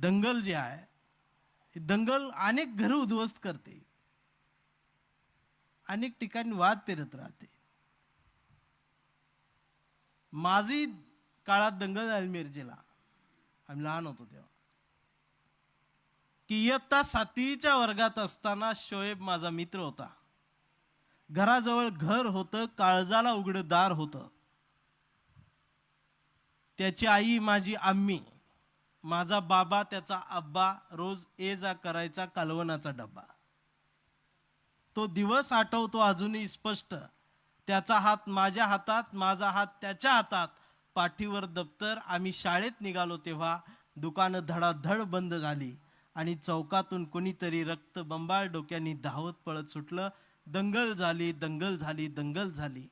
दंगल जे आहे दंगल अनेक घरं उद्ध्वस्त करते. अनेक ठिकाणी वाद पेरत राहते. माझी काळात दंगल झाली मिरजेला. आम्ही लहान होतो तेव्हा. की इयत्ता सातवीच्या वर्गात असताना शोएब माझा मित्र होता. घराजवळ घर होतं काळजाला उघडं दार होतं. त्याची आई माझी आम्मी माझा बाबा त्याचा आब्बा रोज ये जा करायचा कालवनाचा डब्बा. तो दिवस आठवतो अजूनही स्पष्ट. त्याचा हात माझ्या हातात माझा हात त्याच्या हातात. पाठीवर दप्तर आम्ही शाळेत निघालो तेव्हा दुकानं धडाधड बंद झाली आणि चौकातून कोणीतरी रक्त बंबाळ डोक्याने धावत पळत सुटलं. दंगल झाली दंगल झाली दंगल झाली.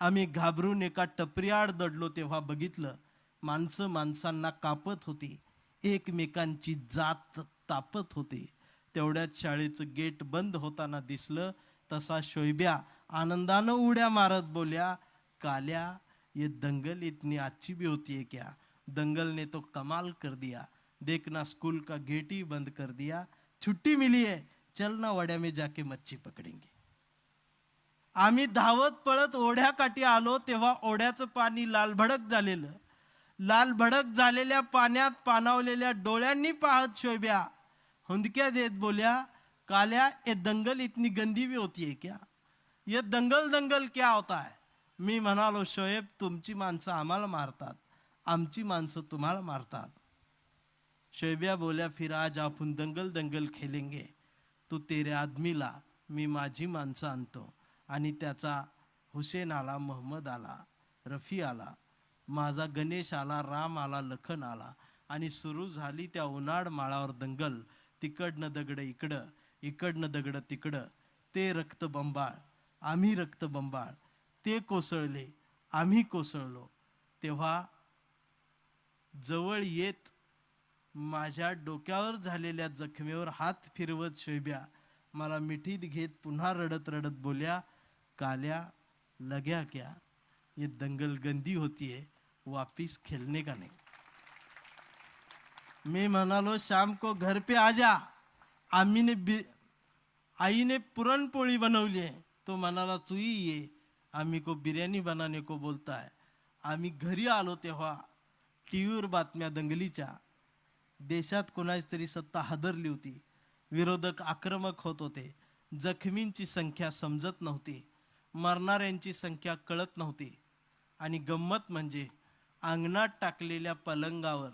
आम्ही घाबरून एका टपरीआड दडलो तेव्हा बघितलं माणसं माणसांना कापत होती. एकमेकांची जात तापत होती. तेवढ्यात शाळेचं गेट बंद होताना दिसलं. तसा शोयब्या आनंदानं उड्या मारत बोल्या काल्या ये दंगल इतनी अच्छी भी होती है क्या? दंगल ने तो कमाल कर दिया. देखना स्कूल का गेट ही बंद कर दिया. छुट्टी मिली है. चलना वड्या में जाके मच्छी पकडेंगे. आम्ही धावत पळत ओढ्याकाठी आलो तेव्हा ओढ्याचं पाणी लालभडक झालेलं. लाल भडक झालेल्या पाण्यात पानावलेल्या डोळ्यांनी पाहत शोभ्या. हुंदक्या देत बोल्या काल्या ये दंगल इतनी गंदी भी होती है क्या? ये दंगल दंगल क्या होता है? मी म्हणालो शोएब तुमची माणसं आम्हाला मारतात. आमची माणसं तुम्हाला मारतात. शोएबिया बोल्या फिर आज आपण दंगल दंगल खेलेंगे. तू तेरे आदमीला मी माझी माणसं आणतो. आणि त्याचा हुसेन आला मोहम्मद आला रफी आला. माझा गणेश आला राम आला लखन आला आणि सुरू झाली त्या उन्हाळ माळावर दंगल. तिकडनं दगड इकडं इकडनं दगड तिकडं. ते रक्त बंबाळ आम्ही रक्त बंबाळ ते कोसळले आम्ही कोसळलो. तेव्हा जवळ येत माझ्या डोक्यावर झालेल्या जखमेवर हात फिरवत शोभ्या. मला मिठीत घेत पुन्हा रडत रडत बोल्या काल्या लग्या क्या? ये दंगल गंदी होती है वापिस खेलने का नहीं। मैं म्हणालो शाम को घर पे आ जा। आम्ही ने आईने पुरणपोळी बनवली आहे। तो म्हणाला तूही ये। आम्ही को बिर्याणी बनाने को बोलता आम्ही घरी आलो तेव्हा टी व्हीवर बातम्या दंगलीच्या। देशात कोणाची तरी सत्ता हादरली होती. विरोधक आक्रमक होत होते. जखमींची संख्या समजत नव्हती. मरणाऱ्यांची संख्या कळत नव्हती. आणि गंमत म्हणजे अंगणात टाकलेल्या पलंगावर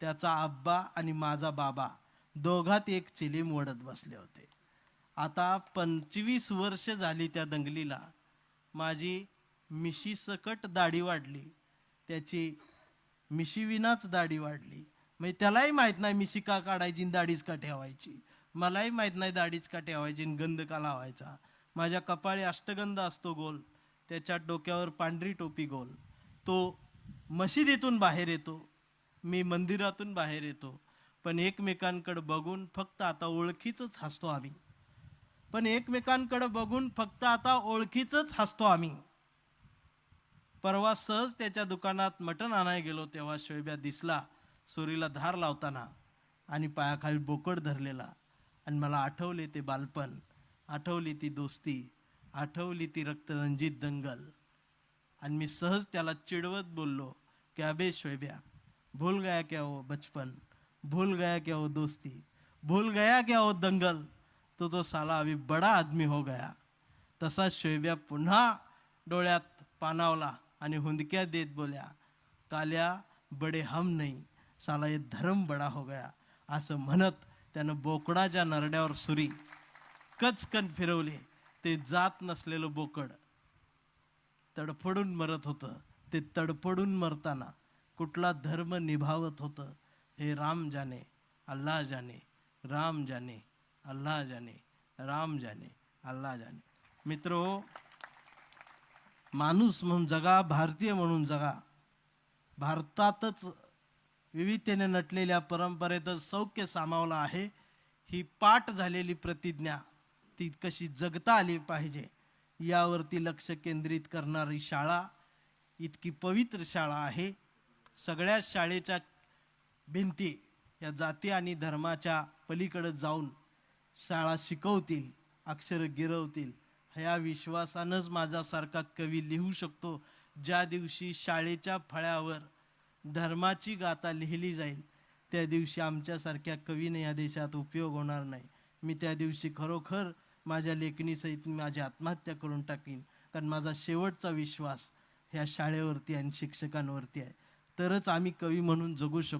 त्याचा आब्बा आणि माझा बाबा दोघात एक चिलीम ओढत बसले होते. आता पंचवीस वर्ष झाली त्या दंगलीला. माझी मिशी सकट दाढी वाढली. त्याची मिशीविनाच दाढी वाढली. म्हणजे त्यालाही माहीत नाही मिशी का काढायची आणि दाढीच का ठेवायची. मलाही माहीत नाही दाढीच का ठेवायची आणि गंध का लावायचा. माझ्या कपाळी अष्टगंध असतो गोल. त्याच्या डोक्यावर पांढरी टोपी गोल. तो मशिदीतून बाहेर येतो. मी मंदिरातून बाहेर येतो. पण एकमेकांकडं बघून फक्त आता ओळखीचंच हसतो आम्ही. पण एकमेकांकडं बघून फक्त आता ओळखीचंच हसतो आम्ही. परवा सहज त्याच्या दुकानात मटण आणाय गेलो तेव्हा शोयब्या दिसला सुरीला धार लावताना आणि पायाखाली बोकड धरलेला. आणि मला आठवले ते बालपण आठवली ती दोस्ती आठवली ती रक्तरंजित दंगल. आणि मी सहज त्याला चिडवत बोललो की अबे शोयब्या भूल गया क्या हो बचपन? भूल गया क्या हो दोस्ती? भूल गया क्या हो दंगल? तो तो साला अभी बडा आदमी हो गया। तसा शोयब्या पुन्हा डोळ्यात पानावला आणि हुंदक्या देत बोल्या काल्या बडे हम नाही. साला ये धर्म बडा हो गया. असं म्हणत त्यानं बोकडाच्या नरड्यावर सुरी कचकन फिरवली. ते जात नसलेलं बोकड तडफडून मरत होतं. ते तडफडून मरताना कुठला धर्म निभावत होतं? हे राम जाने अल्लाह जाने राम जाने अल्लाह जाने राम जाने अल्लाह जाने मित्र माणूस म्हणून जगा भारतीय म्हणून जगा. भारतातच विविधतेने नटलेल्या परंपरेतच सौख्य सामावलं आहे. ही पाठ झालेली प्रतिज्ञा ती कशी जगता आली पाहिजे? यावरती लक्ष केंद्रित करणारी शाळा इतकी पवित्र शाळा आहे. सगळ्याच शाळेच्या भिंती या जाती आणि धर्माच्या पलीकडे जाऊन शाळा शिकवतील अक्षर गिरवतील. ह्या विश्वासानंच माझ्यासारखा कवी लिहू शकतो ज्या दिवशी शाळेच्या फळ्यावर धर्माची गाथा लिहिली जाईल त्या दिवशी आमच्यासारख्या कवीने या देशात उपयोग होणार नाही. मी त्या दिवशी खरोखर माझ्या लेखणीसहित माझी आत्महत्या करून टाकीन. कारण माझा शेवटचा विश्वास ह्या शाळेवरती आणि शिक्षकांवरती आहे. तरच आम्ही कवी म्हणून जगू शकतो